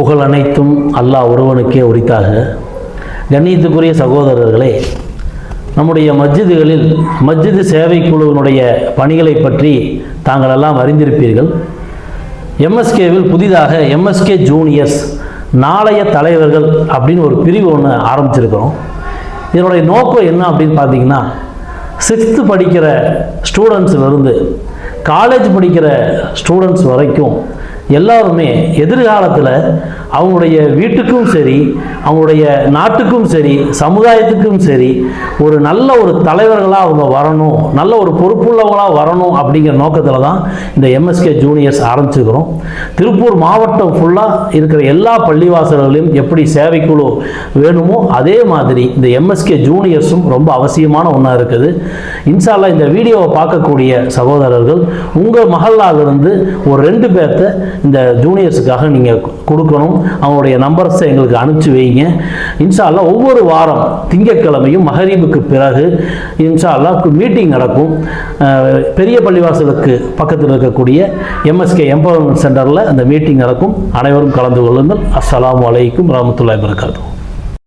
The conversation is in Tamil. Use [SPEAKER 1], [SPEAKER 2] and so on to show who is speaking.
[SPEAKER 1] புகழ் அனைத்தும் அல்லாஹ் ஒருவனுக்கே உரித்தாக. கண்ணியத்துக்குரிய சகோதரர்களே நம்முடைய மஸ்ஜிதுகளில் மஸ்ஜிது சேவை குழுவினுடைய பணிகளை பற்றி தாங்கள் எல்லாம் அறிந்திருப்பீர்கள். எம்எஸ்கேவில் புதிதாக எம்எஸ்கே ஜூனியர்ஸ் நாளைய தலைவர்கள் அப்படின்னு ஒரு பிரிவு ஒன்று ஆரம்பிச்சிருக்கிறோம். இதனுடைய நோக்கம் என்ன அப்படின்னு பார்த்தீங்கன்னா சிக்ஸ்த்து படிக்கிற ஸ்டூடெண்ட்ஸ்லேருந்து காலேஜ் படிக்கிற ஸ்டூடெண்ட்ஸ் வரைக்கும் எல்லாருமே எதிர்காலத்தில் அவங்களுடைய வீட்டுக்கும் சரி அவங்களுடைய நாட்டுக்கும் சரி சமுதாயத்துக்கும் சரி ஒரு நல்ல ஒரு தலைவர்களாக அவங்க வரணும் நல்ல ஒரு பொறுப்புள்ளவங்களாக வரணும் அப்படிங்கிற நோக்கத்தில் தான் இந்த எம்எஸ்கே ஜூனியர்ஸ் ஆரம்பிச்சுக்கிறோம் திருப்பூர் மாவட்டம் ஃபுல்லாக இருக்கிற எல்லா பள்ளிவாசல்களையும் எப்படி சேவைக்குழு வேணுமோ அதே மாதிரி இந்த எம்எஸ்கே ஜூனியர்ஸும் ரொம்ப அவசியமான ஒன்றா இருக்குது. இன்ஷால்லா இந்த வீடியோவை பார்க்கக்கூடிய சகோதரர்கள் உங்கள் மகளாலிருந்து ஒரு ரெண்டு பேர்த்த இந்த ஜூனியர்ஸுக்காக நீங்கள் கொடுக்கணும். அவங்களுடைய நம்பர்ஸை எங்களுக்கு அனுப்பிச்சு வைங்க. இன்ஷா ஒவ்வொரு வாரம் திங்கட்கிழமையும் மகரீபுக்கு பிறகு இன்ஷா அல்லாஹ் மீட்டிங் நடக்கும். பெரிய பள்ளிவாசலுக்கு பக்கத்தில் இருக்கக்கூடிய எம்எஸ்கே எம்பவர்மெண்ட் சென்டரில் அந்த மீட்டிங் நடக்கும். அனைவரும் கலந்து கொள்ளுங்கள். அஸ்லாம் வலைக்கும் வரமத்துல்லாஹி வரகாத்துஹு